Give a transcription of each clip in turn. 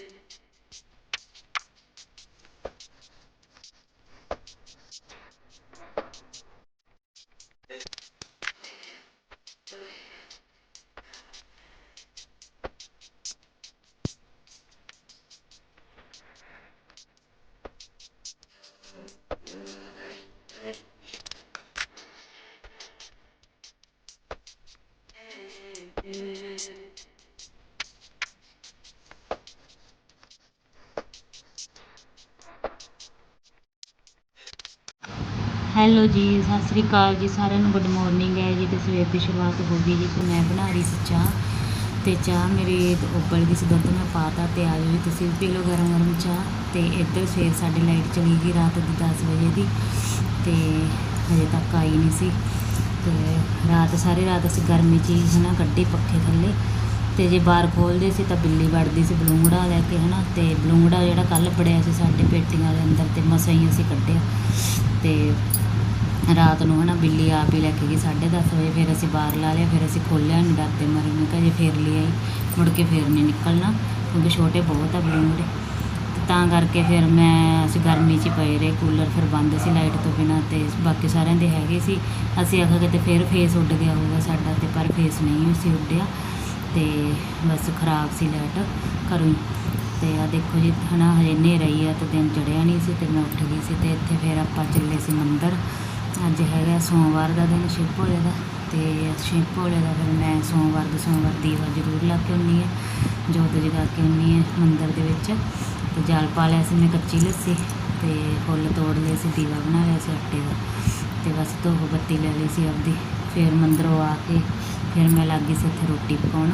is hello ਜੀ, ਸਤਿ ਸ੍ਰੀ ਅਕਾਲ ਜੀ ਸਾਰਿਆਂ ਨੂੰ। ਗੁੱਡ ਮਾਰਨਿੰਗ ਹੈ ਜੀ। ਤੇ ਸਵੇਰ ਦੀ ਸ਼ੁਰੂਆਤ ਹੋ ਗਈ ਜੀ ਤੇ ਮੈਂ ਬਣਾ ਰਹੀ ਸੀ ਚਾਹ। ਤੇ ਚਾਹ ਮੇਰੀ ਉੱਪਰ ਦੀ ਸੀ ਦੁੱਧ ਮੈਂ ਪਾਤਾ ਤੇ ਆ ਜੀ ਤੁਸੀਂ। ਵੀ ਪੀ ਲਓ ਗਰਮ ਗਰਮ ਚਾਹ ਤੇ ਇੱਧਰ ਸਵੇਰ ਸਾਡੀ ਲਾਈਟ ਚਲੀ ਗਈ ਰਾਤ ਦੀ 10 ਵਜੇ ਦੀ। ਤੇ ਹਜੇ ਤੱਕ ਆਈ ਨਹੀਂ ਸੀ। ਤੇ ਰਾਤ, ਸਾਰੀ ਰਾਤ ਅਸੀਂ ਗਰਮੀ 'ਚ ਹੀ ਹਨਾ, ਕੱਢੀ ਪੱਖੇ ਥੱਲੇ। ਤੇ ਜੇ ਬਾਹਰ ਖੋਲ੍ਹਦੇ ਸੀ ਤਾਂ ਬਿੱਲੀ ਵੜਦੀ ਸੀ ਬਲੂੰਗੜਾ ਲੈ ਕੇ ਹਨਾ। ਤੇ ਬਲੂੰਗੜਾ ਜਿਹੜਾ ਕੱਲ ਬੜਿਆ ਸੀ ਸਾਡੇ ਪੇਟੀਆਂ ਦੇ ਅੰਦਰ ਤੇ ਮਸਾਂ ਹੀ ਅਸੀਂ ਕੱਢਿਆ। ਤੇ ਰਾਤ ਨੂੰ ਹਨਾ ਬਿੱਲੀ ਆਪ ਹੀ ਲੈ ਕੇ ਗਈ 10:30 ਵਜੇ ਫਿਰ ਅਸੀਂ ਬਾਹਰ ਲਾ ਲਿਆ, ਫਿਰ ਅਸੀਂ ਖੋਲ੍ਹਿਆ ਨਹੀਂ ਡਰਦੇ ਮਾਰੇ ਨੂੰ ਕਿਹਾ ਜੇ ਫੇਰ ਲਈ ਆਈ, ਮੁੜ ਕੇ ਫਿਰ ਨਹੀਂ ਨਿਕਲਣਾ, ਕਿਉਂਕਿ ਛੋਟੇ ਬਹੁਤ ਆ ਬਲੂੰਗੜੇ ਤੇ ਤਾਂ ਕਰਕੇ ਫਿਰ ਮੈਂ, ਅਸੀਂ ਗਰਮੀ 'ਚ ਹੀ ਪਏ ਰਹੇ, ਕੂਲਰ ਫਿਰ ਬੰਦ ਸੀ ਲਾਈਟ ਤੋਂ ਬਿਨਾਂ ਤੇ ਬਾਕੀ ਸਾਰਿਆਂ ਦੇ ਹੈਗੇ ਸੀ। ਅਸੀਂ ਆਖਿਆ ਕਿਤੇ ਫਿਰ ਫੇਸ ਉੱਡ ਗਿਆ ਹੋਊਗਾ ਸਾਡਾ ਤੇ ਪਰ ਫੇਸ ਨਹੀਂ ਸੀ ਉੱਡਿਆ। ਤੇ ਬਸ ਖਰਾਬ ਸੀ ਲਾਈਟ ਘਰੋਂ ਹੀ। ਤੇ ਆ ਦੇਖੋ ਜੀ, ਹਨਾ ਹਜੇ ਹਨੇਰਾ ਹੀ ਆ ਤੇ ਦਿਨ ਚੜਿਆ ਨਹੀਂ ਸੀ ਤੇ ਮੈਂ ਉੱਠ ਗਈ ਸੀ ਤੇ ਇੱਥੇ ਫਿਰ ਆਪਾਂ ਚੱਲੇ ਸੀ ਮੰਦਰ। ਅੱਜ ਹੈਗਾ ਸੋਮਵਾਰ ਦਾ ਦਿਨ, ਸ਼ਿਵ ਭੋਲੇ ਦਾ। ਤੇ ਸ਼ਿਵ ਭੋਲੇ ਦਾ ਫਿਰ ਮੈਂ ਸੋਮਵਾਰ ਦੇ ਸੋਮਵਾਰ ਦੀਵਾ ਜ਼ਰੂਰ ਲਾ ਕੇ ਆਉਂਦੀ ਹੈ, ਜੋਤ ਜਗਾ ਕੇ ਆਉਂਦੀ ਹੈ ਮੰਦਰ ਦੇ ਵਿੱਚ। ਤੇ ਜਲ ਪਾ ਲਿਆ ਸੀ ਮੈਂ ਕੱਚੀ ਲੱਸੀ ਤੇ ਫੁੱਲ ਤੋੜ ਲਏ ਸੀ, ਦੀਵਾ ਬਣਾ ਲਿਆ ਸੀ ਆਟੇ ਦਾ। ਤੇ ਬਸ ਧੂਪ ਬੱਤੀ ਲੈ ਲਈ ਸੀ ਆਪਦੀ। ਫਿਰ ਮੰਦਰੋਂ ਆ ਕੇ, ਫਿਰ ਮੈਂ ਲੱਗ ਗਈ ਸੀ ਇੱਥੇ ਰੋਟੀ ਪਕਾਉਣ।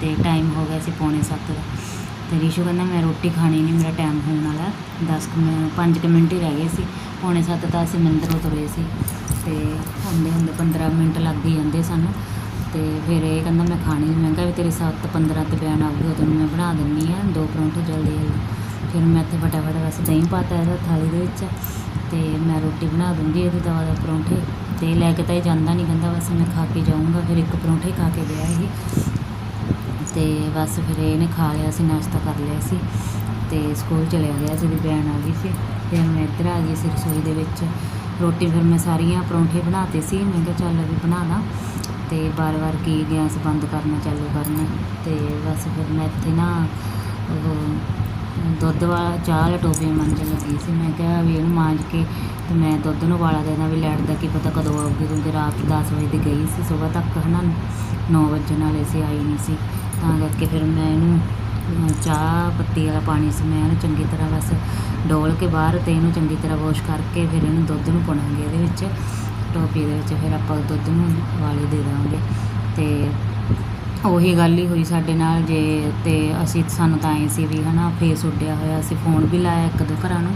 ਤੇ ਟਾਈਮ ਹੋ ਗਿਆ ਸੀ ਪੌਣੇ ਸੱਤ ਦਾ। ਤੇ ਰਿਸ਼ੂ ਕਹਿੰਦਾ ਮੈਂ ਰੋਟੀ ਖਾਣੀ ਨਹੀਂ, ਮੇਰਾ ਟਾਈਮ ਹੋਣ ਵਾਲਾ 10 ਕੁ ਮਿੰ ਪੰਜ ਕੁ ਮਿੰਟ ਹੀ ਰਹਿ ਗਏ ਸੀ। ਪੌਣੇ ਸੱਤ ਤਾਂ ਅਸੀਂ ਮੰਦਰੋਂ ਤੁਰੇ ਸੀ। ਤੇ ਹੁੰਦੇ ਹੁੰਦੇ 15 ਮਿੰਟ ਲੱਗ ਹੀ ਜਾਂਦੇ ਸਾਨੂੰ। ਤੇ ਫਿਰ ਇਹ ਕਹਿੰਦਾ ਮੈਂ ਖਾਣੀ ਨਹੀਂ। ਮੈਂ ਕਿਹਾ ਵੀ ਤੇਰੇ ਸੱਤ 15 ਤੇ ਬਿਆਨ ਆਊਗੀ, ਉਦੋਂ ਮੈਂ ਬਣਾ ਦਿੰਨੀ ਆ। ਦੋ ਪਰੌਂਠੇ ਜਲਦੀ ਜਲਦੀ। ਫਿਰ ਮੈਂ ਇੱਥੇ ਫਟਾਫਟ ਬਸ ਦਹੀਂ ਪਾਤਾ ਇਹਦਾ ਥਾਲੀ ਦੇ ਵਿੱਚ। ਤੇ ਮੈਂ ਰੋਟੀ ਬਣਾ ਦੂੰਗੀ ਇਹਦੇ ਦਵਾ ਦਾ ਪਰੌਂਠੇ। ਤੇ ਲੈ ਕੇ ਤਾਂ ਇਹ ਜਾਂਦਾ ਨਹੀਂ, ਕਹਿੰਦਾ ਬਸ ਮੈਂ ਖਾ ਕੇ ਜਾਊਂਗਾ। ਫਿਰ ਇੱਕ ਪਰੌਂਠੇ ਖਾ ਕੇ ਗਿਆ ਇਹ। ਅਤੇ ਬਸ ਫਿਰ ਇਹਨੇ ਖਾ ਲਿਆ ਸੀ, ਨਾਸ਼ਤਾ ਕਰ ਲਿਆ ਸੀ ਅਤੇ ਸਕੂਲ ਚਲਿਆ ਗਿਆ ਸੀ ਤੇ ਬੈਨ ਆ ਗਈ ਸੀ ਫਿਰ ਮੈਂ ਇੱਧਰ ਆ ਗਈ ਸੀ ਰਸੋਈ ਦੇ ਵਿੱਚ। ਰੋਟੀ ਫਿਰ ਮੈਂ ਸਾਰੀਆਂ ਪਰੌਂਠੇ ਬਣਾਤੇ ਸੀ। ਮੈਂ ਕਿਹਾ ਚੱਲ ਵੀ ਬਣਾ ਲਾਂ ਤੇ ਬਾਰ-ਬਾਰ ਕੀ ਗੈਸ ਬੰਦ ਕਰਨਾ, ਚਾਲੂ ਕਰਨਾ ਤੇ ਬਸ ਫਿਰ ਮੈਂ ਇੱਥੇ ਨਾ ਦੁੱਧ ਵਾਲਾ ਚਾਹ ਵਾਲਾ ਟੋਪੀ ਮੰਜਣ ਲੱਗੀ ਸੀ। ਮੈਂ ਕਿਹਾ ਵੀ ਇਹਨੂੰ ਮਾਂਜ ਕੇ ਤੇ ਮੈਂ ਦੁੱਧ ਨੂੰ ਵਾਲਾ ਦੇਣਾ ਵੀ ਲੈਟ ਦਾ ਕੀ ਪਤਾ ਕਦੋਂ ਆਊਗੀ, ਕਿਉਂਕਿ ਰਾਤ 10 ਵਜੇ ਦੀ ਗਈ ਸੀ, ਸਵੇਰ ਤੱਕ ਹਨਾ 9 ਵਜੇ ਵਾਲੇ ਸੀ, ਆਈ ਨਹੀਂ ਸੀ। ਤਾਂ ਕਰਕੇ ਫਿਰ ਮੈਂ ਇਹਨੂੰ ਚਾਹ ਪੱਤੀ ਵਾਲਾ ਪਾਣੀ ਸੀ ਇਹਨੂੰ ਚੰਗੀ ਤਰ੍ਹਾਂ ਬਸ ਡੋਲ ਕੇ ਬਾਹਰ ਤੇ ਇਹਨੂੰ ਚੰਗੀ ਤਰ੍ਹਾਂ ਵਾਸ਼ ਕਰਕੇ ਫਿਰ ਇਹਨੂੰ ਦੁੱਧ ਨੂੰ ਪਾਉਣਾਂਗੇ ਇਹਦੇ ਵਿੱਚ। ਟੋਪੀ ਦੇ ਵਿੱਚ ਫਿਰ ਆਪਾਂ ਦੁੱਧ ਨੂੰ ਵਾਲੇ ਦੇ ਦਾਂਗੇ। ਤੇ ਉਹੀ ਗੱਲ ਹੀ ਹੋਈ ਸਾਡੇ ਨਾਲ ਜੇ ਤੇ ਅਸੀਂ ਸਾਨੂੰ ਤਾਂ ਐਂ ਸੀ ਵੀ ਹਨਾ ਫੇਸ ਉੱਡਿਆ ਹੋਇਆ ਅਸੀਂ ਫੋਨ ਵੀ ਲਾਇਆ ਇੱਕ ਦੋ ਘਰਾਂ ਨੂੰ।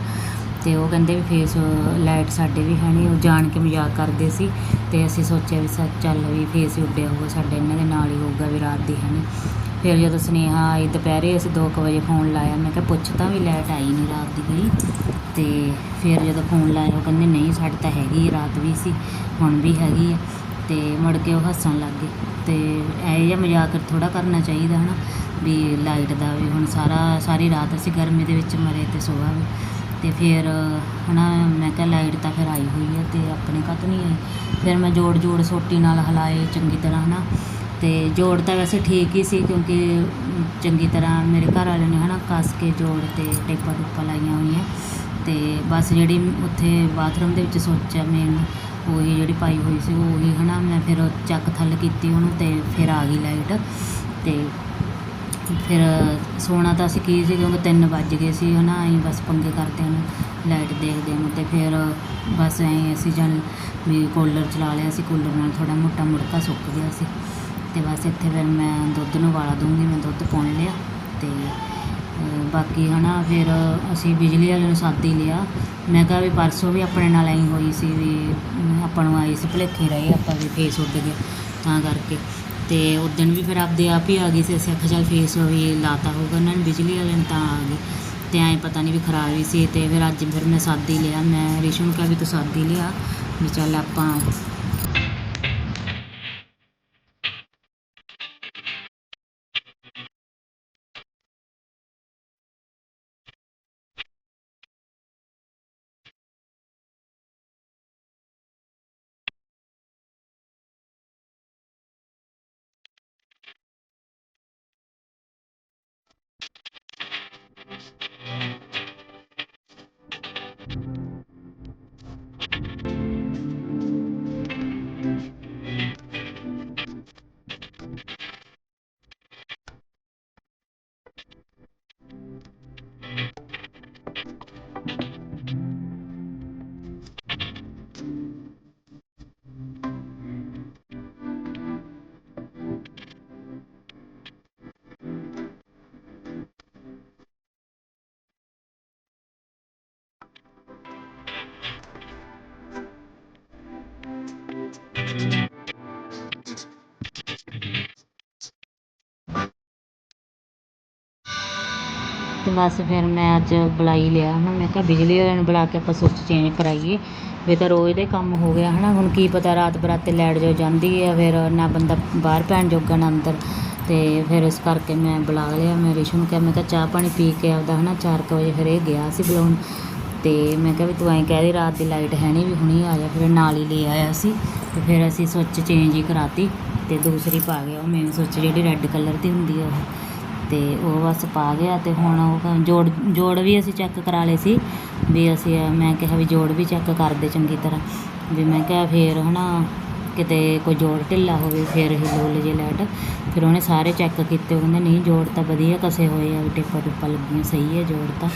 ਤੇ ਉਹ ਕਹਿੰਦੇ ਵੀ ਫੇਸ ਲਾਈਟ ਸਾਡੇ ਵੀ ਹੈ ਨਹੀਂ ਉਹ ਜਾਣ ਕੇ ਮਜ਼ਾਕ ਕਰਦੇ ਸੀ। ਅਤੇ ਅਸੀਂ ਸੋਚਿਆ ਵੀ ਸੱਚ ਚੱਲ ਵੀ ਫੇਸ ਹੀ ਉੱਡਿਆ ਹੋਊਗਾ, ਸਾਡੇ ਇਹਨਾਂ ਦੇ ਨਾਲ ਹੀ ਹੋਊਗਾ ਵੀ ਰਾਤ ਦੀ, ਹੈ ਨਹੀਂ ਫਿਰ ਜਦੋਂ ਸੁਨੇਹਾ ਆਈ ਦੁਪਹਿਰੇ, ਅਸੀਂ 2 ਵਜੇ ਫੋਨ ਲਾਇਆ, ਮੈਂ ਕਿਹਾ ਪੁੱਛ ਤਾਂ ਵੀ ਲਾਈਟ ਆਈ ਨਹੀਂ ਰਾਤ ਦੀ ਗਈ ਅਤੇ ਫਿਰ ਜਦੋਂ ਫੋਨ ਲਾਇਆ, ਉਹ ਕਹਿੰਦੇ ਨਹੀਂ, ਸਾਡੇ ਤਾਂ ਹੈਗੀ ਰਾਤ ਵੀ ਸੀ, ਹੁਣ ਵੀ ਹੈਗੀ ਆ। ਅਤੇ ਮੁੜ ਕੇ ਉਹ ਹੱਸਣ ਲੱਗ ਗਏ। ਅਤੇ ਇਹ ਜਿਹਾ ਮਜ਼ਾਕ ਥੋੜ੍ਹਾ ਕਰਨਾ ਚਾਹੀਦਾ, ਹੈ ਨਾ, ਵੀ ਲਾਈਟ ਦਾ ਵੀ ਹੁਣ ਸਾਰਾ ਸਾਰੀ ਰਾਤ ਅਸੀਂ ਗਰਮੀ ਦੇ ਵਿੱਚ ਮਰੇ ਅਤੇ ਸੋਵਾ ਵੀ ਅਤੇ ਫਿਰ ਹੈ ਨਾ ਮੈਂ ਕਿਹਾ ਲਾਈਟ ਤਾਂ ਫਿਰ ਆਈ ਹੋਈ ਹੈ ਅਤੇ ਆਪਣੇ ਕੱਤ ਨਹੀਂ ਆਈ। ਫਿਰ ਮੈਂ ਜੋੜ ਜੋੜ ਸੋਟੀ ਨਾਲ ਹਿਲਾਏ ਚੰਗੀ ਤਰ੍ਹਾਂ ਹੈ ਨਾ ਅਤੇ ਜੋੜ ਤਾਂ ਵੈਸੇ ਠੀਕ ਹੀ ਸੀ ਕਿਉਂਕਿ ਚੰਗੀ ਤਰ੍ਹਾਂ ਮੇਰੇ ਘਰ ਵਾਲੇ ਨੇ ਹੈ ਨਾ ਕੱਸ ਕੇ ਜੋੜ ਤੇ ਟੇਪਾਂ ਟੁੱਪਾਂ ਲਾਈਆਂ ਹੋਈਆਂ। ਅਤੇ ਬਸ ਜਿਹੜੀ ਉੱਥੇ ਬਾਥਰੂਮ ਦੇ ਵਿੱਚ ਸੋਚਿਆ ਮੇਨ ਉਹੀ ਜਿਹੜੀ ਪਾਈ ਹੋਈ ਸੀ, ਉਹੀ ਹੈ ਨਾ ਮੈਂ ਫਿਰ ਉਹ ਚੱਕ ਥੱਲ ਕੀਤੀ ਉਹਨੂੰ ਅਤੇ ਫਿਰ ਆ ਗਈ ਲਾਈਟ। ਅਤੇ ਫਿਰ ਸੋਣਾ ਤਾਂ ਅਸੀਂ ਕੀ ਸੀ ਕਿਉਂਕਿ 3 ਵੱਜ ਗਏ ਸੀ ਹੈ ਨਾ ਅਸੀਂ ਬਸ ਪੰਗੇ ਕਰਦੇ ਨੂੰ ਲਾਈਟ ਦੇਖਦੇ ਨੂੰ ਅਤੇ ਫਿਰ ਬਸ ਐਂ ਅਸੀਂ ਜਨ ਵੀ ਕੂਲਰ ਚਲਾ ਲਿਆ ਸੀ, ਕੂਲਰ ਨਾਲ ਥੋੜ੍ਹਾ ਮੋਟਾ ਮੁੜਕਾ ਸੁੱਕ ਗਿਆ ਸੀ ਅਤੇ ਬਸ ਇੱਥੇ ਫਿਰ ਮੈਂ ਦੁੱਧ ਨੂੰ ਵਾਲਾ ਦੂੰਗੀ ਮੈਂ ਦੁੱਧ ਪਾਉਣ ਲਿਆ ਅਤੇ ਬਾਕੀ ਹੈ ਨਾ ਫਿਰ ਅਸੀਂ ਬਿਜਲੀ ਵਾਲੇ ਨੂੰ ਸੱਦ ਹੀ ਲਿਆ। ਮੈਂ ਕਿਹਾ ਵੀ ਪਰਸੋਂ ਵੀ ਆਪਣੇ ਨਾਲ ਐਂ ਹੋਈ ਸੀ ਵੀ ਆਪਾਂ ਨੂੰ ਆਈ ਸੀ ਭੁਲੇਖੇ ਰਹੇ, ਆਪਾਂ ਵੀ ਫੇਸ ਉੱਡ ਗਿਆ ਤਾਂ ਕਰਕੇ। ਤੇ ਉਦਣ ਵੀ ਫਿਰ ਆਪਦੇ ਆਪ ਹੀ ਆ ਗਈ ਸੀ। ਅਸੀਂ ਆਖਿਆ, ਚੱਲ ਫੇਸ ਵੀ ਲਾਤਾ ਹੋਊਗਾ ਉਹਨਾਂ ਨੇ ਬਿਜਲੀ ਵਾਲਿਆਂ ਨੇ ਤਾਂ ਆ ਗਈ ਅਤੇ ਐਂ ਪਤਾ ਨਹੀਂ ਵੀ ਖਰਾਬ ਹੀ ਸੀ ਅਤੇ ਫਿਰ ਅੱਜ ਫਿਰ ਮੈਂ ਸੱਦ ਹੀ ਲਿਆ। ਮੈਂ ਰਿਸ਼ੂ ਨੂੰ ਕਿਹਾ ਵੀ ਤੂੰ ਸੱਦ ਹੀ ਲਿਆ ਵੀ ਚੱਲ ਆਪਾਂ ਅਤੇ ਬਸ ਫਿਰ ਮੈਂ ਅੱਜ ਬੁਲਾਈ ਲਿਆ ਹੈ ਨਾ ਮੈਂ ਕਿਹਾ ਬਿਜਲੀ ਵਾਲਿਆਂ ਨੂੰ ਬੁਲਾ ਕੇ ਆਪਾਂ ਸੁੱਚ ਚੇਂਜ ਕਰਾਈਏ। ਵੀ ਤਾਂ ਰੋਜ਼ ਦੇ ਕੰਮ ਹੋ ਗਿਆ ਹੈ ਨਾ ਹੁਣ ਕੀ ਪਤਾ ਰਾਤ ਬਰਾਤੇ ਲਾਈਟ ਜੋ ਜਾਂਦੀ ਹੈ ਫਿਰ ਨਾ ਬੰਦਾ ਬਾਹਰ ਪੈਣ ਜੋਗਾ ਨਾ ਅੰਦਰ। ਅਤੇ ਫਿਰ ਇਸ ਕਰਕੇ ਮੈਂ ਬੁਲਾ ਲਿਆ। ਮੈਂ ਰਿਸ਼ੂ ਨੂੰ ਕਿਹਾ, ਮੈਂ ਕਿਹਾ ਚਾਹ ਪਾਣੀ ਪੀ ਕੇ ਆਪਦਾ ਹੈ ਨਾ ਚਾਰ ਕੁ ਵਜੇ ਫਿਰ ਇਹ ਗਿਆ ਸੀ ਬੁਲਾਉਣ। ਤੇ ਮੈਂ ਕਿਹਾ ਵੀ ਤੂੰ ਐਂ ਕਹਿ ਦੀ ਰਾਤ ਦੀ ਲਾਈਟ ਹੈ ਨਹੀਂ ਵੀ ਹੁਣੀ ਆ ਜਾ। ਫਿਰ ਨਾਲ ਹੀ ਲੈ ਆਇਆ ਸੀ। ਤੇ ਫਿਰ ਅਸੀਂ ਸੁੱਚ ਚੇਂਜ ਹੀ ਕਰਾਤੀ। ਤੇ ਦੂਸਰੀ ਪਾ ਗਿਆ ਉਹ ਮੇਨ ਸੁੱਚ ਜਿਹੜੀ ਰੈੱਡ ਕਲਰ ਦੀ ਹੁੰਦੀ ਆ ਉਹ। ਅਤੇ ਉਹ ਬਸ ਪਾ ਗਿਆ ਅਤੇ ਹੁਣ ਉਹ ਜੋੜ ਜੋੜ ਵੀ ਅਸੀਂ ਚੈੱਕ ਕਰਾ ਲਏ ਸੀ ਵੀ ਅਸੀਂ, ਮੈਂ ਕਿਹਾ ਵੀ ਜੋੜ ਵੀ ਚੈੱਕ ਕਰਦੇ ਚੰਗੀ ਤਰ੍ਹਾਂ। ਵੀ ਮੈਂ ਕਿਹਾ ਫਿਰ ਹੈ ਨਾ ਕਿਤੇ ਕੋਈ ਜੋੜ ਢਿੱਲਾ ਹੋਵੇ ਫਿਰ ਹੀ ਲੋਲ ਜੇ ਲਾਈਟ। ਫਿਰ ਉਹਨੇ ਸਾਰੇ ਚੈੱਕ ਕੀਤੇ, ਉਹ ਕਹਿੰਦੇ ਨਹੀਂ ਜੋੜ ਤਾਂ ਵਧੀਆ ਕਸੇ ਹੋਏ ਆ, ਵੀ ਟੇਪਾ ਟੁੱਪਾ ਲੱਗੀਆਂ, ਸਹੀ ਹੈ ਜੋੜ ਤਾਂ।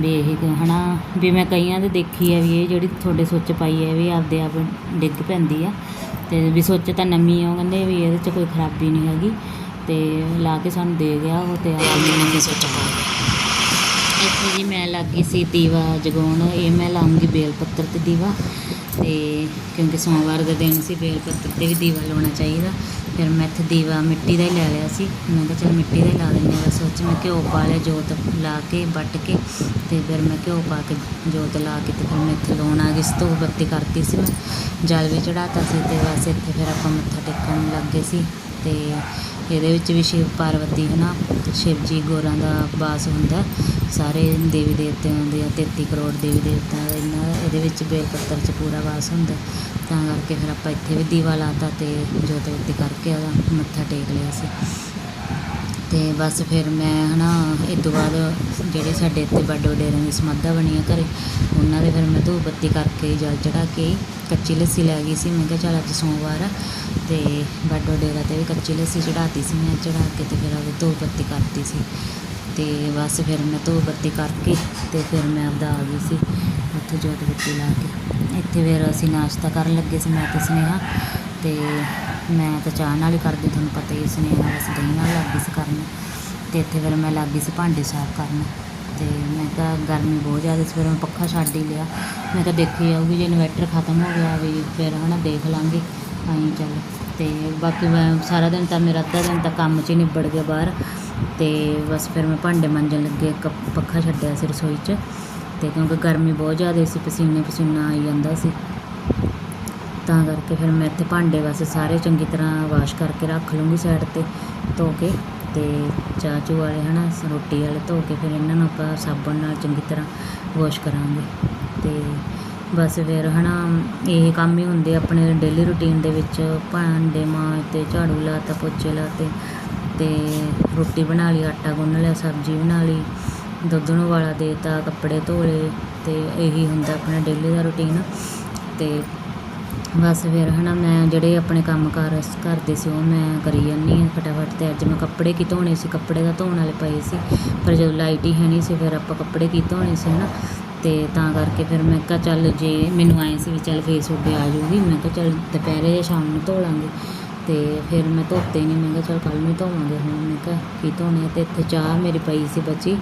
ਵੀ ਇਹ ਕਿ ਹਨਾ, ਵੀ ਮੈਂ ਕਈਆਂ ਦੇ ਦੇਖੀ ਆ ਵੀ ਇਹ ਜਿਹੜੀ ਤੁਹਾਡੇ ਸੁੱਚ ਪਾਈ ਹੈ ਵੀ ਆਪਦੇ ਆਪ ਡਿੱਗ ਪੈਂਦੀ ਆ। ਤੇ ਵੀ ਸੁੱਚ ਤਾਂ ਨਵੀਂ ਆ, ਉਹ ਕਹਿੰਦੇ ਵੀ ਇਹਦੇ 'ਚ ਕੋਈ ਖਰਾਬੀ ਨਹੀਂ ਹੈਗੀ। ਅਤੇ ਲਾ ਕੇ ਸਾਨੂੰ ਦੇ ਗਿਆ ਉਹ ਅਤੇ ਆਪ ਇੱਥੇ ਜੀ ਮੈਂ ਲੱਗ ਸੀ ਦੀਵਾ ਜਗਾਉਣ, ਇਹ ਮੈਂ ਲਾਉਂਗੀ ਬੇਲ ਪੱਤਰ ਤੇ ਦੀਵਾ ਤੇ ਕਿਉਂਕਿ ਸੋਮਵਾਰ ਦਾ ਦਿਨ ਸੀ, ਬੇਲ ਪੱਤਰ ਤੇ ਵੀ ਦੀਵਾ ਲਾਉਣਾ ਚਾਹੀਦਾ। ਫਿਰ ਮੈਂ ਇੱਥੇ ਦੀਵਾ ਮਿੱਟੀ ਦਾ ਹੀ ਲੈ ਲਿਆ ਸੀ। ਮੈਂ ਕਿਹਾ ਚਲ ਮਿੱਟੀ ਦਾ ਹੀ ਲਾ ਦਿੰਦੇ ਹਾਂ। ਸੋਚ ਮੈਂ ਘਿਓ ਪਾ ਲਿਆ ਜੋਤ ਲਾ ਕੇ ਵੱਟ ਕੇ ਤੇ ਫਿਰ ਮੈਂ ਘਿਓ ਪਾ ਕੇ ਜੋਤ ਲਾ ਕੇ ਤੇ ਫਿਰ ਮੈਂ ਇੱਥੇ ਲਾਉਣਾ ਆ ਗਈ ਸੀ। ਧੂਪ ਬੱਤੀ ਕਰਤੀ ਸੀ ਮੈਂ। ਜਲ ਵੀ ਚੜਾਤਾ ਸੀ ਤੇ ਬਸ ਇੱਥੇ ਫਿਰ ਆਪਾਂ ਮੱਥਾ ਟੇਕਣ ਲੱਗ ਗਏ ਸੀ ਤੇ ਇਹਦੇ ਵਿੱਚ ਵੀ ਸ਼ਿਵ ਪਾਰਵਤੀ ਹੈ ਨਾ ਸ਼ਿਵ ਜੀ ਗੋਰਾਂ ਦਾ ਵਾਸ ਹੁੰਦਾ, ਸਾਰੇ ਦੇਵੀ ਦੇਵਤਿਆਂ ਦੇ 33 ਕਰੋੜ ਦੇਵੀ ਦੇਵਤਾ ਦਾ ਇਹਨਾਂ ਇਹਦੇ ਵਿੱਚ ਬੇਲ ਪੱਤਰ 'ਚ ਪੂਰਾ ਵਾਸ ਹੁੰਦਾ। ਤਾਂ ਕਰਕੇ ਫਿਰ ਆਪਾਂ ਇੱਥੇ ਵੀ ਦੀਵਾ ਲਾਤਾ ਤੇ ਜੋਤ ਬੱਤੀ ਕਰਕੇ ਉਹਦਾ ਮੱਥਾ ਟੇਕ ਲਿਆ ਸੀ। ਤੇ ਬਸ ਫਿਰ ਮੈਂ ਹਨਾ, ਇਹ ਤੋਂ ਬਾਅਦ ਜਿਹੜੇ ਸਾਡੇ ਇੱਥੇ ਵੱਡੇ ਵਡੇਰਿਆਂ ਦੀ ਸਮਾਧਾ ਬਣੀ ਆ ਘਰੇ, ਉਹਨਾਂ ਦੇ ਫਿਰ ਮੈਂ ਧੂਪ ਬੱਤੀ ਕਰਕੇ ਜਲ ਚੜਾ ਕੇ ਕੱਚੀ ਲੱਸੀ ਲੈ ਗਈ ਸੀ। ਮੈਂ ਕਿਹਾ ਚੱਲ ਅੱਜ ਸੋਮਵਾਰ ਆ ਤੇ ਵੱਡੇ ਵਡੇਰਾ ਤੇ ਵੀ ਕੱਚੀ ਲੱਸੀ ਚੜਾਤੀ ਸੀ ਮੈਂ ਚੜਾ ਕੇ ਤੇ ਫਿਰ ਉਹ ਧੂਪ ਬੱਤੀ ਕਰਤੀ ਸੀ। ਤੇ ਬਸ ਫਿਰ ਮੈਂ ਧੂਪ ਬੱਤੀ ਕਰਕੇ ਤੇ ਫਿਰ ਮੈਂ ਆਪਦਾ ਆ ਗਈ ਸੀ ਉੱਥੇ ਜੋਤ ਬੱਤੀ ਲਾ ਕੇ। ਇੱਥੇ ਫਿਰ ਅਸੀਂ ਨਾਸ਼ਤਾ ਕਰਨ ਲੱਗੇ ਸੀ, ਮੈਂ ਤੇ ਸੁਨੇਹਾ। ਤੇ ਮੈਂ ਤਾਂ ਚਾਹ ਨਾਲ ਹੀ ਕਰਦੀ, ਤੁਹਾਨੂੰ ਪਤਾ ਹੀ ਸੁਨੇਹਾ ਸਨੇਹਾ, ਬਸ ਦਹੀਂ ਨਾਲ ਲੱਗ ਗਈ ਸੀ ਕਰਨ। ਤੇ ਇੱਥੇ ਫਿਰ ਮੈਂ ਲੱਗ ਗਈ ਸੀ ਭਾਂਡੇ ਸਾਫ਼ ਕਰਨ। ਤੇ ਮੈਂ ਕਿਹਾ ਗਰਮੀ ਬਹੁਤ ਜ਼ਿਆਦਾ ਸੀ, ਫਿਰ ਮੈਂ ਪੱਖਾ ਛੱਡ ਹੀ ਲਿਆ। ਮੈਂ ਕਿਹਾ ਦੇਖੀ ਜਾਊਗੀ ਜੇ ਇਨਵਰਟਰ ਖਤਮ ਹੋ ਗਿਆ ਵੀ ਫਿਰ ਹਨਾ ਦੇਖ ਲਾਂਗੇ। ਆਈ ਚੱਲ। ਅਤੇ ਬਾਕੀ ਮੈਂ ਸਾਰਾ ਦਿਨ ਤਾਂ, ਮੇਰਾ ਅੱਧਾ ਦਿਨ ਤਾਂ ਕੰਮ 'ਚ ਹੀ ਨਿਬੜ ਗਿਆ ਬਾਹਰ। ਅਤੇ ਬਸ ਫਿਰ ਮੈਂ ਭਾਂਡੇ ਮਾਂਜਣ ਲੱਗੇ ਕ ਪੱਖਾ ਛੱਡਿਆ ਸੀ ਰਸੋਈ 'ਚ। ਅਤੇ ਕਿਉਂਕਿ ਗਰਮੀ ਬਹੁਤ ਜ਼ਿਆਦਾ ਸੀ, ਪਸੀਨੇ ਪਸੀਨਾ ਆਈ ਜਾਂਦਾ ਸੀ। ਤਾਂ ਕਰਕੇ ਫਿਰ ਮੈਂ ਇੱਥੇ ਭਾਂਡੇ ਬਸ ਸਾਰੇ ਚੰਗੀ ਤਰ੍ਹਾਂ ਵਾਸ਼ ਕਰਕੇ ਰੱਖ ਲੂੰਗੀ ਸਾਈਡ ਤੇ ਧੋ ਕੇ। ਅਤੇ ਚਾਹ ਚੂ ਵਾਲੇ, ਹਨਾ ਸ- ਰੋਟੀ ਵਾਲੇ ਧੋ ਕੇ ਫਿਰ ਇਹਨਾਂ ਨੂੰ ਆਪਾਂ ਸਾਬਣ ਨਾਲ ਚੰਗੀ ਤਰ੍ਹਾਂ ਵਾਸ਼ ਕਰਾਂਗੇ। ਅਤੇ ਬਸ ਫਿਰ ਹਨਾ, ਇਹ ਕੰਮ ਹੀ ਹੁੰਦੇ ਆਪਣੇ ਡੇਲੀ ਰੂਟੀਨ ਦੇ ਵਿੱਚ, ਭਾਂਡੇ ਮਾਂਜ ਤੇ ਝਾੜੂ ਲਾਤਾ, ਪੋਚੇ ਲਾਤੇ, ਤੇ ਰੋਟੀ ਬਣਾ ਲਈ, ਆਟਾ ਗੁੰਨ ਲਿਆ, ਸਬਜ਼ੀ ਬਣਾ ਲਈ, ਦੁੱਧ ਨੂੰ ਵਾਲਾ ਦੇਤਾ, ਕੱਪੜੇ ਧੋ ਲਏ ਤੇ ਇਹੀ ਹੁੰਦਾ ਆਪਣਾ ਡੇਲੀ ਦਾ ਰੂਟੀਨ ਤੇ ਬਸ ਫਿਰ ਹਨਾ, ਮੈਂ ਜਿਹੜੇ ਆਪਣੇ ਕੰਮ ਕਾਰ ਸ- ਘਰ ਦੇ ਸੀ, ਉਹ ਮੈਂ ਕਰੀ ਜਾਂਦੀ ਹਾਂ ਫਟਾਫਟ, ਤੇ ਅੱਜ ਮੈਂ ਕੱਪੜੇ ਕੀ ਧੋਣੇ ਸੀ, ਕੱਪੜੇ ਦਾ ਧੋਣ ਵਾਲੇ ਪਏ ਸੀ, ਪਰ ਜਦੋਂ ਲਾਈਟ ਹੀ ਹੈ ਨਹੀਂ ਸੀ, ਫਿਰ ਆਪਾਂ ਕੱਪੜੇ ਕੀ ਧੋਣੇ ਸੀ, ਹਨਾ ਅਤੇ ਤਾਂ ਕਰਕੇ ਫਿਰ ਮੈਂ ਕਿਹਾ ਚੱਲ ਜੇ ਮੈਨੂੰ ਆਏ ਸੀ ਵੀ ਚੱਲ ਫੇਸ ਉੱਤੇ ਆ ਜਾਊਗੀ ਮੈਂ ਕਿਹਾ ਚੱਲ ਦੁਪਹਿਰੇ ਜਾਂ ਸ਼ਾਮ ਨੂੰ ਧੋ ਲਾਂਗੇ। ਅਤੇ ਫਿਰ ਮੈਂ ਧੋਤੇ ਨਹੀਂ ਮੈਂ ਕਿਹਾ ਚੱਲ ਕੱਲ੍ਹ ਨੂੰ ਧੋਵਾਂਗੇ। ਹੁਣ ਮੈਂ ਕਿਹਾ ਕੀ ਧੋਣੇ ਅਤੇ ਇੱਥੇ ਚਾਹ ਮੇਰੀ ਪਈ ਸੀ ਬਚੀ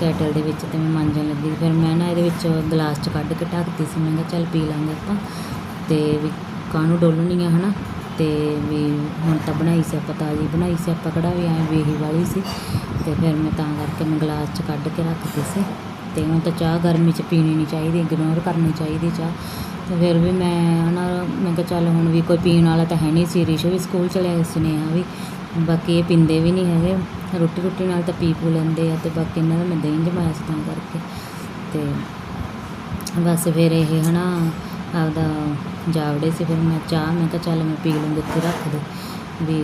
ਕੈਟਲ ਦੇ ਵਿੱਚ ਅਤੇ ਮੈਂ ਮਾਂਜਣ ਲੱਗੀ। ਫਿਰ ਮੈਂ ਨਾ ਇਹਦੇ ਵਿੱਚ ਗਲਾਸ 'ਚ ਕੱਢ ਕੇ ਢੱਕਤੀ ਸੀ। ਮੈਂ ਕਿਹਾ ਚੱਲ ਪੀ ਲਾਂਗੇ ਆਪਾਂ। ਅਤੇ ਵੀ ਕਾਹਨੂੰ ਡੋਲਣੀ ਆ ਹਨਾ? ਤੇ ਵੀ ਹੁਣ ਤਾਂ ਬਣਾਈ ਸੀ ਆਪਾਂ, ਤਾਜ਼ੀ ਬਣਾਈ ਸੀ ਆਪਾਂ ਕਿਹੜਾ ਵੀ ਐਂ ਵੇਹੀ ਵਾਲੀ ਸੀ। ਤੇ ਫਿਰ ਮੈਂ ਤਾਂ ਕਰਕੇ ਮੈਂ ਗਲਾਸ 'ਚ ਕੱਢ ਕੇ ਰੱਖਦੀ ਸੀ। ਤੇ ਹੁਣ ਤਾਂ ਚਾਹ ਗਰਮੀ 'ਚ ਪੀਣੀ ਨਹੀਂ ਚਾਹੀਦੀ ਇਗਨੋਰ ਕਰਨੀ ਚਾਹੀਦੀ ਚਾਹ। ਤੇ ਫਿਰ ਵੀ ਮੈਂ ਹਨਾ, ਮੈਂ ਕਿਹਾ ਚੱਲ ਹੁਣ ਵੀ ਕੋਈ ਪੀਣ ਵਾਲਾ ਤਾਂ ਹੈ ਨਹੀਂ ਸੀ ਰਿਸ਼ੂ ਵੀ ਸਕੂਲ ਚਲੇ ਗਏ ਸੁਨੇਹਾ ਵੀ। ਬਾਕੀ ਇਹ ਪੀਂਦੇ ਵੀ ਨਹੀਂ ਹੈਗੇ, ਰੋਟੀ ਰੋਟੀ ਨਾਲ ਤਾਂ ਪੀ ਪੂ ਲੈਂਦੇ ਆ ਤੇ ਬਾਕੀ ਇਹਨਾਂ ਦਾ ਮੈਂ ਦਹੀਂ ਜਮਾਇਆ ਸੀ ਤਾਂ ਕਰਕੇ। ਤੇ ਬਸ ਫਿਰ ਇਹ ਹਨਾ, ਆਪਦਾ ਜਾਵੜੇ ਸੀ, ਫਿਰ ਮੈਂ ਚਾਹ, ਮੈਂ ਕਿਹਾ ਚੱਲ ਮੈਂ ਪੀ ਲੂੰਗੀ, ਇੱਥੇ ਰੱਖ ਦੇ। ਵੀ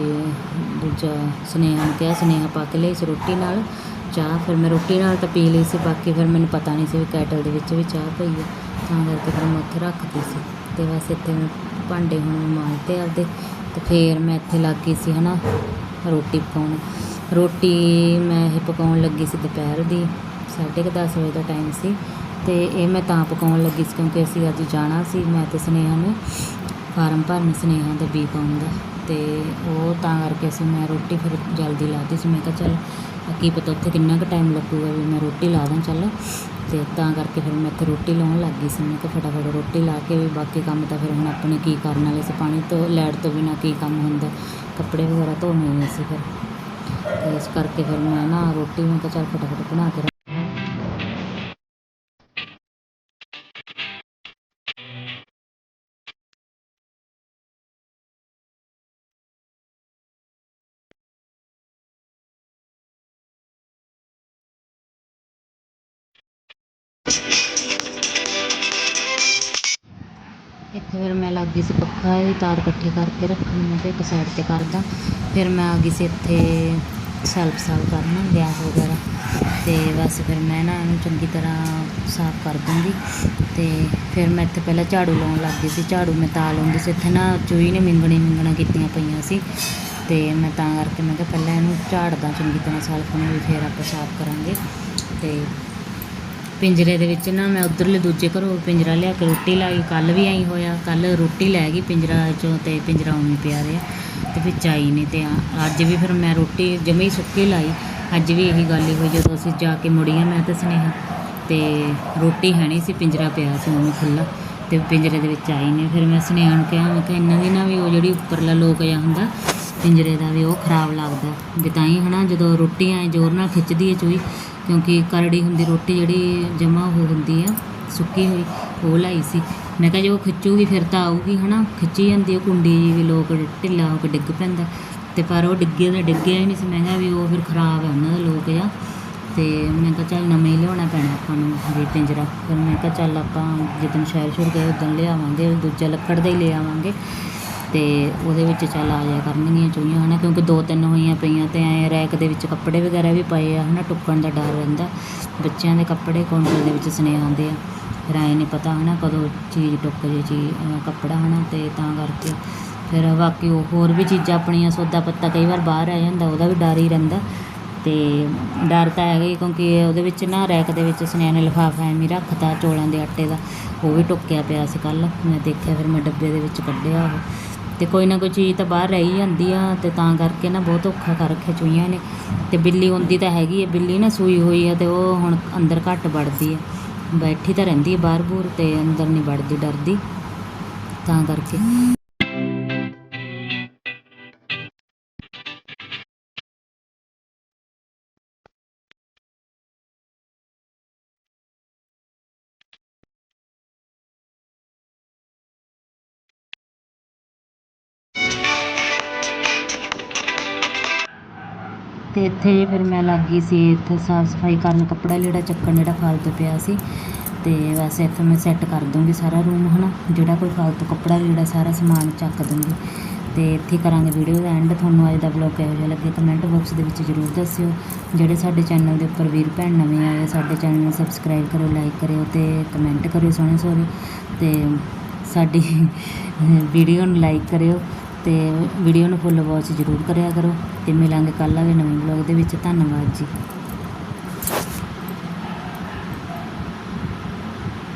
ਦੂਜਾ ਸੁਨੇਹਾ ਨੂੰ ਕਿਹਾ, ਸੁਨੇਹਾ ਪਾ ਕੇ ਲਈ ਸੀ ਰੋਟੀ ਨਾਲ। ਚਾਹ, ਫਿਰ ਮੈਂ ਰੋਟੀ ਨਾਲ ਤਾਂ ਪੀ ਲਈ ਸੀ, ਬਾਕੀ ਫਿਰ ਮੈਨੂੰ ਪਤਾ ਨਹੀਂ ਸੀ ਵੀ ਕੈਟਲ ਦੇ ਵਿੱਚ ਵੀ ਚਾਹ ਪਈ ਹੈ। ਤਾਂ ਕਰਕੇ ਫਿਰ ਮੈਂ ਉੱਥੇ ਰੱਖਤੀ ਸੀ। ਤੇ ਬਸ ਇੱਥੇ ਮੈਂ ਭਾਂਡੇ ਹੁਣ ਮਾਂਜਤੇ ਆਪਦੇ। ਤੇ ਫਿਰ ਮੈਂ ਇੱਥੇ ਲੱਗ ਗਈ ਸੀ, ਹਨਾ, ਰੋਟੀ ਪਕਾਉਣ। ਰੋਟੀ ਮੈਂ ਇਹ ਪਕਾਉਣ ਲੱਗੀ ਸੀ ਦੁਪਹਿਰ ਦੀ, ਸਾਢੇ ਕੁ ਦਸ ਵਜੇ ਦਾ ਟਾਈਮ ਸੀ। ਤੇ ਇਹ ਮੈਂ ਤਾਂ ਪਕਾਉਣ ਲੱਗੀ ਸੀ ਕਿਉਂਕਿ ਅਸੀਂ ਅੱਜ ਜਾਣਾ ਸੀ, ਮੈਂ ਤੇ ਸੁਨੇਹਾ ਨੇ, ਫਾਰਮ ਭਰਨ ਸੁਨੇਹਾ ਦੇ ਬੀ ਕੌਮ ਦਾ। ਅਤੇ ਉਹ ਤਾਂ ਕਰਕੇ ਅਸੀਂ ਮੈਂ ਰੋਟੀ ਫਿਰ ਜਲਦੀ ਲਾਤੀ ਸੀ। ਮੈਂ ਕਿਹਾ ਚੱਲ ਕੀ ਪਤਾ ਉੱਥੇ ਕਿੰਨਾ ਕੁ ਟਾਈਮ ਲੱਗੂਗਾ ਵੀ ਮੈਂ ਰੋਟੀ ਲਾ ਦਾਂ, ਚੱਲ। ਅਤੇ ਤਾਂ ਕਰਕੇ ਫਿਰ ਮੈਂ ਇੱਥੇ ਰੋਟੀ ਲਾਉਣ ਲੱਗ ਗਈ ਸੀ। ਮੈਂ ਕਿਹਾ ਫਟਾਫਟ ਰੋਟੀ ਲਾ ਕੇ ਵੀ ਬਾਕੀ ਕੰਮ ਤਾਂ ਫਿਰ ਹੁਣ ਆਪਣੇ ਕੀ ਕਰਨ ਵਾਲੇ ਸੀ। ਪਾਣੀ ਤੋਂ, ਲੈਟ ਤੋਂ ਬਿਨਾਂ ਕੀ ਕੰਮ ਹੁੰਦਾ। ਕੱਪੜੇ ਵਗੈਰਾ ਧੋਣੇ ਨੇ ਸੀ ਫਿਰ। ਇਸ ਕਰਕੇ ਫਿਰ ਮੈਂ ਨਾ ਰੋਟੀ ਮੈਂ ਕਿਹਾ ਚੱਲ ਫਟਾਫਟ ਬਣਾ ਕੇ ਇੱਥੇ ਫਿਰ ਮੈਂ ਲੱਗ ਗਈ ਸੀ ਪੱਖਾ ਦੀ ਤਾਰ ਇਕੱਠੀ ਕਰਕੇ ਰੱਖਣ ਮੈਂ ਕਿਹਾ ਇੱਕ ਸਾਈਡ ਤੇ ਕਰਦਾ। ਫਿਰ ਮੈਂ ਆ ਗਈ ਸੀ ਇੱਥੇ ਸੈਲਫ ਸਾਫ਼ ਕਰਨਾ, ਗੈਸ ਵਗੈਰਾ। ਤੇ ਬਸ ਫਿਰ ਮੈਂ ਨਾ ਇਹਨੂੰ ਚੰਗੀ ਤਰ੍ਹਾਂ ਸਾਫ਼ ਕਰ ਦੂੰਗੀ ਤੇ ਫਿਰ ਮੈਂ ਇੱਥੇ ਪਹਿਲਾਂ ਝਾੜੂ ਲਾਉਣ ਲੱਗ ਗਈ ਸੀ। ਝਾੜੂ ਮੈਂ ਤਾਂ ਲਾਉਂਦੀ ਸੀ। ਇੱਥੇ ਨਾ ਚੂਹੀ ਨੇ ਮਿੰਗਣੀ ਮਿੰਗਣਾ ਕੀਤੀਆਂ ਪਈਆਂ ਸੀ। ਤੇ ਮੈਂ ਤਾਂ ਕਰਕੇ ਮੈਂ ਕਿਹਾ ਪਹਿਲਾਂ ਇਹਨੂੰ ਝਾੜਦਾ ਚੰਗੀ ਤਰ੍ਹਾਂ ਸੈਲਫ ਨੂੰ ਵੀ ਫਿਰ ਆਪਾਂ ਸਾਫ਼ ਕਰਾਂਗੇ। ਤੇ ਪਿੰਜਰੇ ਦੇ ਵਿੱਚ ਨਾ ਮੈਂ ਉਧਰਲੇ ਦੂਜੇ ਘਰੋਂ ਪਿੰਜਰਾ ਲਿਆ ਕੇ ਰੋਟੀ ਲਾਈ ਕੱਲ ਵੀ ਐਂ ਹੋਇਆ ਕੱਲ ਰੋਟੀ ਲੈ ਗਈ ਪਿੰਜਰਾ ਚੋਂ ਤੇ ਪਿੰਜਰਾ ਉਵੇਂ ਪਿਆ ਰਿਹਾ ਤੇ ਵਿੱਚ ਆਈ ਨਹੀਂ ਤੇ ਅੱਜ ਵੀ ਫਿਰ ਮੈਂ ਰੋਟੀ ਜਮੇ ਹੀ ਸੁੱਕੀ ਲਾਈ। ਅੱਜ ਵੀ ਇਹੀ ਗੱਲ ਹੀ ਹੋਈ ਜਦੋਂ ਅਸੀਂ ਜਾ ਕੇ ਮੁੜੀਆਂ ਮੈਂ ਤੇ ਸੁਨੇਹਾ, ਤੇ ਰੋਟੀ ਹੈ ਨਹੀਂ ਸੀ, ਪਿੰਜਰਾ ਪਿਆ ਸੀ ਉਵੇਂ ਖੁੱਲਾ ਤੇ ਪਿੰਜਰੇ ਦੇ ਵਿੱਚ ਆਈ ਨੇ ਫਿਰ ਮੈਂ ਸੁਨੇਹਾ ਨੂੰ ਕਿਹਾ, ਮੈਂ ਕਿਹਾ ਇਹਨਾਂ ਦੀ ਨਾ ਵੀ ਉਹ ਜਿਹੜੀ ਉੱਪਰਲਾ ਲੋਕ ਜਿਹਾ ਹੁੰਦਾ, ਪਿੰਜਰੇ ਦਾ ਵੀ ਉਹ ਖਰਾਬ ਲੱਗਦਾ। ਵੀ ਤਾਂ ਹੀ ਹਨਾ ਜਦੋਂ ਰੋਟੀ ਐ ਜ਼ੋਰ ਨਾਲ ਖਿੱਚਦੀ ਹੈ ਚੂਹੀ ਕਿਉਂਕਿ ਕਰੜੀ ਹੁੰਦੀ, ਰੋਟੀ ਜਿਹੜੀ ਜਮਾ ਹੋ ਹੁੰਦੀ ਆ, ਸੁੱਕੀ ਹੋਈ, ਉਹ ਲਾਈ ਸੀ। ਮੈਂ ਕਿਹਾ ਜੇ ਉਹ ਖਿੱਚੂਗੀ ਫਿਰ ਤਾਂ ਆਊਗੀ, ਹਨਾ? ਖਿੱਚੀ ਜਾਂਦੀ ਉਹ ਕੁੰਡੀ ਜੀ ਵੀ ਲੋਕ ਢਿੱਲਾ ਹੋ ਕੇ ਡਿੱਗ ਪੈਂਦਾ। ਤੇ ਪਰ ਉਹ ਡਿੱਗੇ ਦਾ ਡਿੱਗਿਆ ਹੀ ਨਹੀਂ ਸੀ। ਮੈਂ ਕਿਹਾ ਵੀ ਉਹ ਫਿਰ ਖਰਾਬ ਹੈ ਉਹਨਾਂ ਦਾ ਲੋਕ ਜਾਂ। ਤੇ ਮੈਂ ਕਿਹਾ ਚੱਲ ਨਵੇਂ ਹੀ ਲਿਆਉਣਾ ਪੈਣਾ ਆਪਾਂ ਨੂੰ ਵੀ ਪਿੰਜਰਾ। ਫਿਰ ਮੈਂ ਕਿਹਾ ਚੱਲ ਆਪਾਂ ਜਿੱਦਣ ਸ਼ਹਿਰ ਸ਼ੁਰ ਗਏ, ਉਦੋਂ ਲਿਆਵਾਂਗੇ, ਦੂਜਾ ਲੱਕੜ ਦਾ ਹੀ ਲੈ ਆਵਾਂਗੇ। ਅਤੇ ਉਹਦੇ ਵਿੱਚ ਚੱਲ ਆ ਜਾਇਆ ਕਰਨਗੀਆਂ ਚੂਹੀਆਂ ਹੈ ਨਾ ਕਿਉਂਕਿ ਦੋ ਤਿੰਨ ਹੋਈਆਂ ਪਈਆਂ ਅਤੇ ਐਂ ਰੈਕ ਦੇ ਵਿੱਚ ਕੱਪੜੇ ਵਗੈਰਾ ਵੀ ਪਏ ਆ ਹੈ ਨਾ ਟੁੱਕਣ ਦਾ ਡਰ ਰਹਿੰਦਾ। ਬੱਚਿਆਂ ਦੇ ਕੱਪੜੇ ਕਾਊਂਟਰ ਦੇ ਵਿੱਚ ਸੁਨੇਹੇ ਆਉਂਦੇ ਆ। ਫਿਰ ਐਂ ਨਹੀਂ ਪਤਾ ਹੈ ਨਾ ਕਦੋਂ ਚੀਜ਼ ਟੁੱਕ ਜੇ ਚੀਜ਼ ਕੱਪੜਾ ਹੈ ਨਾ ਅਤੇ ਤਾਂ ਕਰਕੇ। ਫਿਰ ਬਾਕੀ ਉਹ ਹੋਰ ਵੀ ਚੀਜ਼ਾਂ ਆਪਣੀਆਂ ਸੌਦਾ ਪੱਤਾ ਕਈ ਵਾਰ ਬਾਹਰ ਆ ਜਾਂਦਾ, ਉਹਦਾ ਵੀ ਡਰ ਹੀ ਰਹਿੰਦਾ। ਅਤੇ ਡਰ ਤਾਂ ਹੈਗਾ ਹੀ, ਕਿਉਂਕਿ ਉਹਦੇ ਵਿੱਚ ਨਾ ਰੈਕ ਦੇ ਵਿੱਚ ਸੁਨੇਹਾ ਨੇ ਲਿਫਾਫਾ ਐਵੇਂ ਹੀ ਰੱਖਤਾ ਚੌਲਾਂ ਦੇ ਆਟੇ ਦਾ, ਉਹ ਵੀ ਟੁੱਕਿਆ ਪਿਆ ਸੀ ਕੱਲ ਮੈਂ ਦੇਖਿਆ ਫਿਰ ਮੈਂ ਡੱਬੇ ਦੇ ਵਿੱਚ ਕੱਢਿਆ ਉਹ। ਤੇ ਕੋਈ ਨਾ ਕੋਈ ਚੀਜ਼ ਤਾਂ ਬਾਹਰ ਰਹਿ ਹੀ ਜਾਂਦੀ ਆ ਤੇ ਤਾਂ ਕਰਕੇ ਨਾ ਬਹੁਤ ਔਖਾ ਕਰ ਰੱਖਿਆ ਚੂਹੀਆਂ ਨੇ। ਤੇ ਬਿੱਲੀ ਹੁੰਦੀ ਤਾਂ ਹੈਗੀ ਹੈ ਬਿੱਲੀ ਨਾ ਸੂਈ ਹੋਈ ਆ ਤੇ ਉਹ ਹੁਣ ਅੰਦਰ ਘੱਟ ਵੜਦੀ ਆ। ਬੈਠੀ ਤਾਂ ਰਹਿੰਦੀ ਹੈ ਬਾਹਰ ਬੂਰ ਤੇ ਅੰਦਰ ਨਹੀਂ ਵੜਦੀ, ਡਰਦੀ। ਤਾਂ ਕਰਕੇ। ਅਤੇ ਇੱਥੇ ਫਿਰ ਮੈਂ ਲੱਗ ਗਈ ਸੀ, ਇੱਥੇ ਸਾਫ਼ ਸਫ਼ਾਈ ਕਰਨ ਕੱਪੜਾ ਲੀੜਾ ਚੱਕਣ ਜਿਹੜਾ ਫਾਲਤੂ ਪਿਆ ਸੀ। ਅਤੇ ਵੈਸੇ ਇੱਥੇ ਮੈਂ ਸੈੱਟ ਕਰ ਦੂੰਗੀ ਸਾਰਾ ਰੂਮ ਹੈ ਨਾ ਜਿਹੜਾ ਕੋਈ ਫਾਲਤੂ ਕੱਪੜਾ ਲੀੜਾ, ਸਾਰਾ ਸਮਾਨ ਚੱਕ ਦੂੰਗੀ। ਅਤੇ ਇੱਥੇ ਕਰਾਂਗੇ ਵੀਡੀਓ ਦਾ ਐਂਡ ਤੁਹਾਨੂੰ ਅੱਜ ਦਾ ਵਲੌਗ ਕਿਹੋ ਜਿਹਾ ਲੱਗੇ ਕਮੈਂਟ ਬਾਕਸ ਦੇ ਵਿੱਚ ਜਰੂਰ ਦੱਸਿਓ। ਜਿਹੜੇ ਸਾਡੇ ਚੈਨਲ ਦੇ ਉੱਪਰ ਵੀਰ ਭੈਣ ਨਵੇਂ ਆਏ ਸਾਡੇ ਚੈਨਲ ਨੂੰ ਸਬਸਕ੍ਰਾਈਬ ਕਰੋ ਲਾਈਕ ਕਰਿਓ ਅਤੇ ਕਮੈਂਟ ਕਰਿਓ ਸੋਹਣੇ ਸੋਹਣੇ ਅਤੇ ਸਾਡੀ ਵੀਡੀਓ ਨੂੰ ਲਾਈਕ ਕਰਿਓ। ਅਤੇ ਵੀਡੀਓ ਨੂੰ ਫੁੱਲ ਵਾਚ ਜ਼ਰੂਰ ਕਰਿਆ ਕਰੋ ਅਤੇ ਮਿਲਾਂਗੇ ਕੱਲ੍ਹ ਵਾਲੇ ਨਵੇਂ ਵਲੌਗ ਦੇ ਵਿੱਚ। ਧੰਨਵਾਦ ਜੀ।